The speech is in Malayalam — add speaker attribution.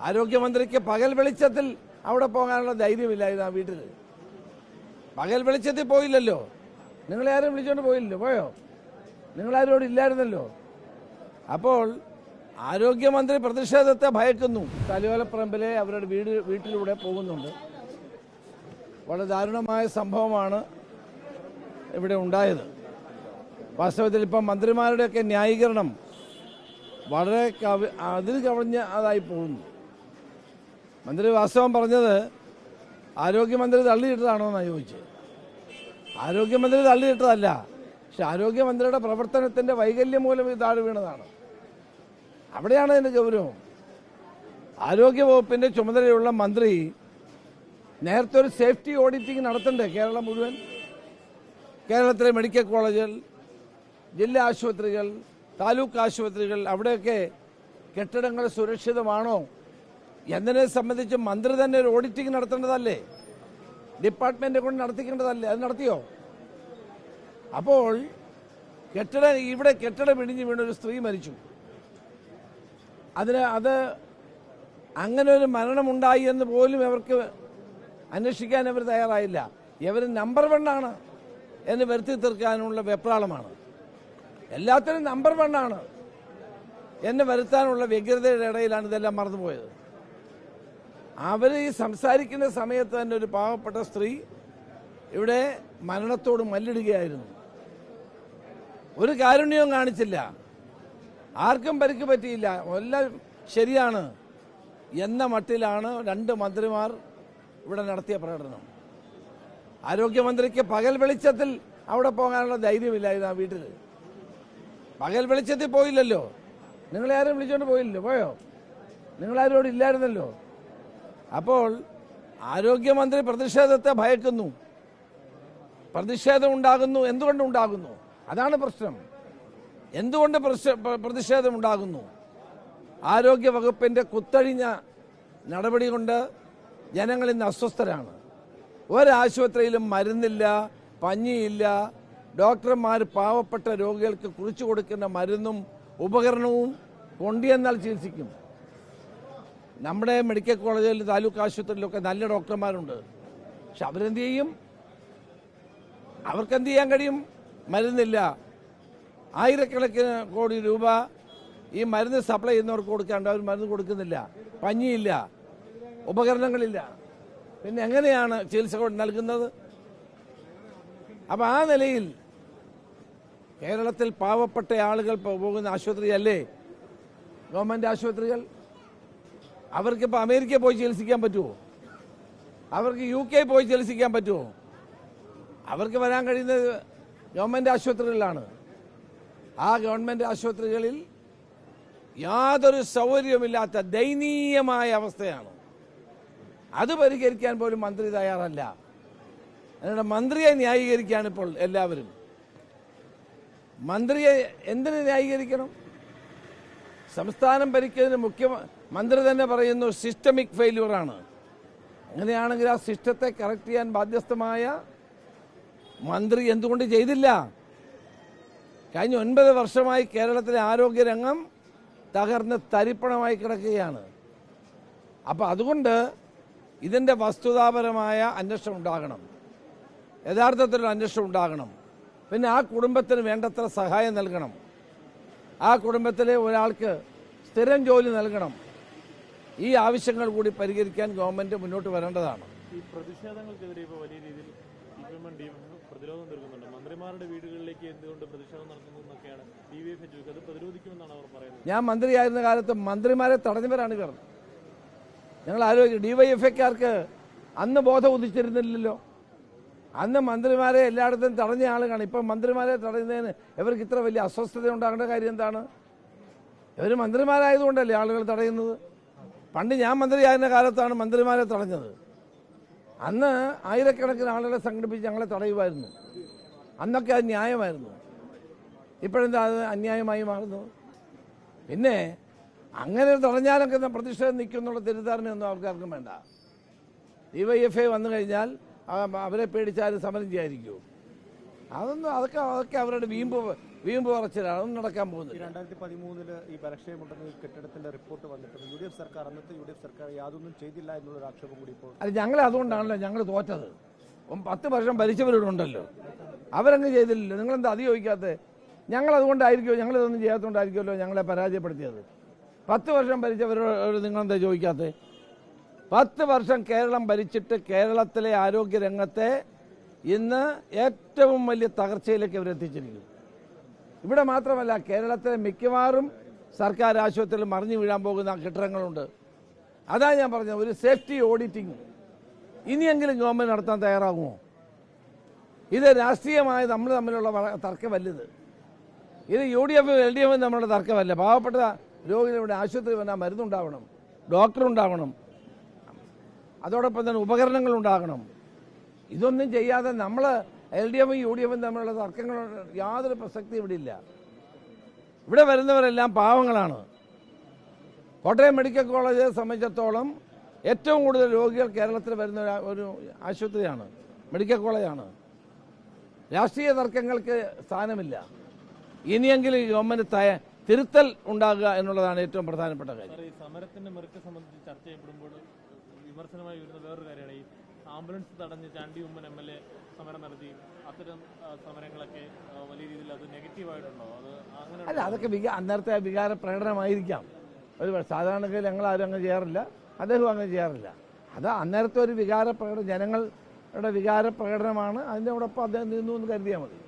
Speaker 1: ആരോഗ്യമന്ത്രിക്ക് പകൽ വെളിച്ചത്തിൽ അവിടെ പോകാനുള്ള ധൈര്യമില്ലായിരുന്നു ആ വീട്ടിൽ പകൽ വെളിച്ചത്തിൽ പോയില്ലല്ലോ. നിങ്ങളെ ആരും വിളിച്ചോണ്ട് പോയില്ലല്ലോ. പോയോ? നിങ്ങളാരും അവിടെ ഇല്ലായിരുന്നല്ലോ. അപ്പോൾ ആരോഗ്യമന്ത്രി പ്രതിഷേധത്തെ ഭയക്കുന്നു. തലയോലപ്പറമ്പിലെ അവരുടെ വീട് വീട്ടിലൂടെ പോകുന്നുണ്ട്. വളരെ ദാരുണമായ സംഭവമാണ് ഇവിടെ ഉണ്ടായത്. വാസ്തവത്തിൽ ഇപ്പം മന്ത്രിമാരുടെയൊക്കെ ന്യായീകരണം വളരെ കവി അതിൽ കവിഞ്ഞ് അതായി പോകുന്നു. മന്ത്രി വാസ്തവം പറഞ്ഞത് ആരോഗ്യമന്ത്രി തള്ളിയിട്ടതാണോ എന്നാണ് ചോദിച്ചത്. ആരോഗ്യമന്ത്രി തള്ളിയിട്ടതല്ല പക്ഷെ ആരോഗ്യമന്ത്രിയുടെ പ്രവർത്തനത്തിന്റെ വൈകല്യം മൂലം ഇത് താഴെ വീണതാണ്. അവിടെയാണ് അതിന്റെ ഗൗരവം. ആരോഗ്യ വകുപ്പിന്റെ ചുമതലയുള്ള മന്ത്രി നേരത്തെ ഒരു സേഫ്റ്റി ഓഡിറ്റിംഗ് നടത്തണ്ടേ കേരളം മുഴുവൻ? കേരളത്തിലെ മെഡിക്കൽ കോളേജുകൾ ജില്ലാ ആശുപത്രികൾ താലൂക്ക് ആശുപത്രികൾ അവിടെയൊക്കെ കെട്ടിടങ്ങൾ സുരക്ഷിതമാണോ എന്നതിനെ സംബന്ധിച്ച് മന്ത്രി തന്നെ ഒരു ഓഡിറ്റിംഗ് നടത്തേണ്ടതല്ലേ? ഡിപ്പാർട്ട്മെന്റ് കൊണ്ട് നടത്തിക്കേണ്ടതല്ലേ? അത് നടത്തിയോ? അപ്പോൾ കെട്ടിട ഇവിടെ കെട്ടിടം വിടിഞ്ഞ് വീണ ഒരു സ്ത്രീ മരിച്ചു. അതിന് അത് അങ്ങനെ ഒരു മരണമുണ്ടായി എന്ന് പോലും അവർക്ക് അന്വേഷിക്കാൻ അവർ തയ്യാറായില്ല. ഇവർ നമ്പർ വണ്ണാണ് എന്ന് വരുത്തി തീർക്കാനുള്ള വെപ്രാളമാണ്. എല്ലാത്തിനും നമ്പർ വണ്ണാണ് എന്നെ വരുത്താനുള്ള വ്യഗ്രതയുടെ ഇടയിലാണ് ഇതെല്ലാം മറന്നുപോയത്. അവർ ഈ സംസാരിക്കുന്ന സമയത്ത് തന്നെ ഒരു പാവപ്പെട്ട സ്ത്രീ ഇവിടെ മരണത്തോട് മല്ലിടുകയായിരുന്നു. ഒരു കാരുണ്യവും കാണിച്ചില്ല. ആർക്കും പരിക്ക് പറ്റിയില്ല. എല്ലാം ശരിയാണ് എന്ന മട്ടിലാണ് രണ്ട് മന്ത്രിമാർ ഇവിടെ നടത്തിയ പ്രകടനം. ആരോഗ്യമന്ത്രിക്ക് പകൽ വെളിച്ചത്തിൽ അവിടെ പോകാനുള്ള ധൈര്യമില്ലായിരുന്നു ആ വീട്ടിൽ. പകൽ വെളിച്ചത്തിൽ പോയില്ലല്ലോ. നിങ്ങളെ ആരും വിളിച്ചോണ്ട് പോയില്ലല്ലോ. പോയോ? നിങ്ങളാരും അവിടെ ഇല്ലായിരുന്നല്ലോ. അപ്പോൾ ആരോഗ്യമന്ത്രി പ്രതിഷേധത്തെ ഭയക്കുന്നു. പ്രതിഷേധം ഉണ്ടാകുന്നു എന്തുകൊണ്ട് ഉണ്ടാകുന്നു? അതാണ് പ്രശ്നം. എന്തുകൊണ്ട് പ്രതിഷേ- പ്ര- പ്രതിഷേധം ഉണ്ടാകുന്നു? ആരോഗ്യ വകുപ്പിന്റെ കുത്തഴിഞ്ഞ നടപടി കൊണ്ട് ജനങ്ങൾ ഇന്ന് അസ്വസ്ഥരാണ്. ഒരാശുപത്രിയിലും മരുന്നില്ല പഞ്ഞിയില്ല. ഡോക്ടർമാർ പാവപ്പെട്ട രോഗികൾക്ക് കുറിച്ചു കൊടുക്കുന്ന മരുന്നും ഉപകരണവും കൊണ്ടുവന്നാൽ ചികിത്സിക്കും. നമ്മുടെ മെഡിക്കൽ കോളേജിൽ താലൂക്ക് ആശുപത്രിയിലൊക്കെ നല്ല ഡോക്ടർമാരുണ്ട്. പക്ഷെ അവരെന്ത് ചെയ്യും? അവർക്ക് എന്ത് ചെയ്യാൻ കഴിയും? മരുന്നില്ല. ആയിരക്കണക്കിന് കോടി രൂപ ഈ മരുന്ന് സപ്ലൈ ചെയ്യുന്നവർക്ക് കൊടുക്കാണ്ട് അവർ മരുന്ന് കൊടുക്കുന്നില്ല. പഞ്ഞിയില്ല. ഉപകരണങ്ങളില്ല. പിന്നെ എങ്ങനെയാണ് ചികിത്സ നൽകുന്നത്? അപ്പം ആ നിലയിൽ കേരളത്തിൽ പാവപ്പെട്ട ആളുകൾ പോകുന്ന ആശുപത്രിയല്ലേ? ഗവൺമെന്റ് ആശുപത്രികൾ? അവർക്കിപ്പോൾ അമേരിക്ക പോയി ചികിത്സിക്കാൻ പറ്റുമോ അവർക്ക് യു കെ പോയി ചികിത്സിക്കാൻ പറ്റുമോ അവർക്ക് വരാൻ കഴിയുന്നത് ഗവൺമെന്റ് ആശുപത്രികളിലാണ്. ആ ഗവൺമെന്റ് ആശുപത്രികളിൽ യാതൊരു സൗകര്യവുമില്ലാത്ത ദയനീയമായ അവസ്ഥയാണ്. അത് പരിഹരിക്കാൻ പോലും മന്ത്രി തയ്യാറല്ല. എന്നിട്ട് മന്ത്രിയെ ന്യായീകരിക്കുകയാണ് ഇപ്പോൾ എല്ലാവരും. മന്ത്രിയെ എന്തിനു ന്യായീകരിക്കണം? സംസ്ഥാനം ഭരിക്കുന്നതിന് മുഖ്യ മന്ത്രി തന്നെ പറയുന്നു സിസ്റ്റമിക് ഫെയില്യൂറാണ് അങ്ങനെയാണെങ്കിൽ ആ സിസ്റ്റത്തെ കറക്റ്റ് ചെയ്യാൻ ബാധ്യസ്ഥമായ മന്ത്രി എന്തുകൊണ്ട് ചെയ്തില്ല? കഴിഞ്ഞ ഒൻപത് വർഷമായി കേരളത്തിലെ ആരോഗ്യരംഗം തകർന്ന് തരിപ്പണമായി കിടക്കുകയാണ്. അപ്പോൾ അതുകൊണ്ട് ഇതിന്റെ വസ്തുതാപരമായ അന്വേഷണം ഉണ്ടാകണം. യഥാർത്ഥത്തിലുള്ള അന്വേഷണം ഉണ്ടാകണം. പിന്നെ ആ കുടുംബത്തിന് വേണ്ടത്ര സഹായം നൽകണം. ആ കുടുംബത്തിലെ ഒരാൾക്ക് സ്ഥിരം ജോലി നൽകണം. ഈ ആവശ്യങ്ങൾ കൂടി പരിഹരിക്കാൻ ഗവൺമെന്റ് മുന്നോട്ട് വരേണ്ടതാണ്.
Speaker 2: ഈ പ്രതിഷേധങ്ങൾക്കെതിരെ ഇപ്പോൾ വലിയ രീതിയിൽ പ്രതിരോധം തീർക്കുന്നുണ്ട്. മന്ത്രിമാരുടെ വീടുകളിലേക്ക് എന്തുകൊണ്ട് പ്രതിഷേധം നടത്തുന്നു എന്നൊക്കെയാണ് ഡി വൈ എഫ് അത് പ്രതിരോധിക്കുമെന്നാണ് അവർ പറയുന്നത്.
Speaker 1: ഞാൻ മന്ത്രിയായിരുന്ന കാലത്ത് മന്ത്രിമാരെ തടഞ്ഞവരാണ് ഇവർ. ഞങ്ങൾ ആലോചിക്കും ഡിവൈഎഫ്ഐക്കാർക്ക് അന്ന് ബോധം ഉദിച്ചിരുന്നില്ലല്ലോ. അന്ന് മന്ത്രിമാരെ എല്ലായിടത്തും തടഞ്ഞ ആളുകളാണ്. ഇപ്പം മന്ത്രിമാരെ തടയുന്നതിന് ഇവർക്ക് ഇത്ര വലിയ അസ്വസ്ഥത ഉണ്ടാകേണ്ട കാര്യം എന്താണ്? ഇവർ മന്ത്രിമാരായതുകൊണ്ടല്ലേ ആളുകൾ തടയുന്നത്? പണ്ട് ഞാൻ മന്ത്രിയായിരുന്ന കാലത്താണ് മന്ത്രിമാരെ തടഞ്ഞത്. അന്ന് ആയിരക്കണക്കിന് ആളുകളെ സംഘടിപ്പിച്ച് ഞങ്ങളെ തടയുമായിരുന്നു. അന്നൊക്കെ അത് ന്യായമായിരുന്നു. ഇപ്പോഴെന്താ അത് അന്യായമായി മാറുന്നു? പിന്നെ അങ്ങനെ തടഞ്ഞാലൊക്കെ പ്രതിഷേധം നിൽക്കുന്നുള്ള തെറ്റിദ്ധാരണയൊന്നും ആൾക്കാർക്കും വേണ്ട. ഡി വൈ എഫ് ഐ വന്നു കഴിഞ്ഞാൽ അവരെ പേടിച്ചാൽ സമരം ചെയ്യാതിരിക്കുമോ അതൊന്നും അതൊക്കെ അതൊക്കെ അവരുടെ വീമ്പ് വീമ്പ് പറച്ചിലാണ്. അതൊന്നും നടക്കാൻ പോകുന്നത്
Speaker 3: രണ്ടായിരത്തി പതിമൂന്നിൽ ഈ ബലക്ഷയമുണ്ടെന്ന് കെട്ടിടത്തിന്റെ റിപ്പോർട്ട് വന്നിട്ടുണ്ട്. യു ഡി എഫ് സർക്കാർ അന്നത്തെ യു ഡി എഫ് സർക്കാർ യാതൊന്നും ചെയ്തില്ല എന്നുള്ളൊരു ആക്ഷേപം കൂടി ഇപ്പോൾ
Speaker 1: അത് ഞങ്ങൾ അതുകൊണ്ടാണല്ലോ ഞങ്ങൾ തോറ്റത്. പത്ത് വർഷം ഭരിച്ചവരോടുണ്ടല്ലോ അവരങ്ങ് ചെയ്തില്ലല്ലോ. നിങ്ങളെന്താ അത് ചോദിക്കാത്തത് ഞങ്ങൾ അതുകൊണ്ടായിരിക്കുമോ ഞങ്ങൾ ഇതൊന്നും ചെയ്യാത്തതുകൊണ്ടായിരിക്കുമല്ലോ ഞങ്ങളെ പരാജയപ്പെടുത്തിയത്. പത്ത് വർഷം ഭരിച്ചവരോട് നിങ്ങളെന്താ ചോദിക്കാത്തത് പത്ത് വർഷം കേരളം ഭരിച്ചിട്ട് കേരളത്തിലെ ആരോഗ്യ രംഗത്തെ ഇന്ന് ഏറ്റവും വലിയ തകർച്ചയിലേക്ക് ഇവരെത്തിച്ചിരിക്കുന്നു ഇവിടെ മാത്രമല്ല കേരളത്തിലെ മിക്കവാറും സർക്കാർ ആശുപത്രിയിൽ മറിഞ്ഞു വീഴാൻ പോകുന്ന കെട്ടിടങ്ങളുണ്ട്. അതാ ഞാൻ പറഞ്ഞത് ഒരു സേഫ്റ്റി ഓഡിറ്റിംഗ്. ഇനിയെങ്കിലും ഗവൺമെന്റ് നടത്താൻ തയ്യാറാകുമോ? ഇത് രാഷ്ട്രീയമായ നമ്മൾ തമ്മിലുള്ള തർക്കമല്ലിത്. ഇത് U D F L D എഫും തമ്മിലുള്ള തർക്കമല്ല. പാവപ്പെട്ട രോഗികളുടെ ആശുപത്രി വന്നാൽ മരുന്നുണ്ടാവണം ഡോക്ടർ ഉണ്ടാവണം അതോടൊപ്പം തന്നെ ഉപകരണങ്ങൾ ഉണ്ടാകണം. ഇതൊന്നും ചെയ്യാതെ നമ്മൾ എൽ ഡി എഫും യു ഡി എഫും തമ്മിലുള്ള തർക്കങ്ങൾ യാതൊരു പ്രസക്തി ഇവിടെ ഇല്ല ഇവിടെ വരുന്നവരെല്ലാം പാവങ്ങളാണ്. കോട്ടയം മെഡിക്കൽ കോളേജെ സംബന്ധിച്ചിടത്തോളം ഏറ്റവും കൂടുതൽ രോഗികൾ കേരളത്തിൽ വരുന്ന ഒരു- ആശുപത്രിയാണ് മെഡിക്കൽ കോളേജാണ്. രാഷ്ട്രീയ തർക്കങ്ങൾക്ക് സ്ഥാനമില്ല. ഇനിയെങ്കിലും ഗവൺമെന്റ് തിരുത്തൽ ഉണ്ടാകുക എന്നുള്ളതാണ് ഏറ്റവും പ്രധാനപ്പെട്ട കാര്യം.
Speaker 2: സമരത്തിന്റെ മെറിറ്റ് സംബന്ധിച്ച് ചർച്ച ചെയ്യപ്പെടുമ്പോൾ വിമർശനമായി വരുന്ന വേറൊരു കാര്യമാണ് ഈ ആംബുലൻസ് തടഞ്ഞ് Chandy Oommen M L A സമരം നടത്തി. അത്തരം സമരങ്ങളൊക്കെ വലിയ രീതിയിൽ അത് നെഗറ്റീവായിട്ടുണ്ടോ? അത് അങ്ങനെ
Speaker 1: അല്ല അതൊക്കെ അന്നേരത്തെ വികാര പ്രകടനമായിരിക്കാം ഒരു സാധാരണഗതിയിൽ ഞങ്ങൾ ആരും അങ്ങനെ ചെയ്യാറില്ല. അദ്ദേഹം അങ്ങനെ ചെയ്യാറില്ല. അത് അന്നേരത്തെ ഒരു വികാര പ്രകടനം ജനങ്ങളുടെ വികാര പ്രകടനമാണ് അതിന്റെ ഒപ്പം അദ്ദേഹം നിന്നു എന്ന് കരുതിയാൽ മതി.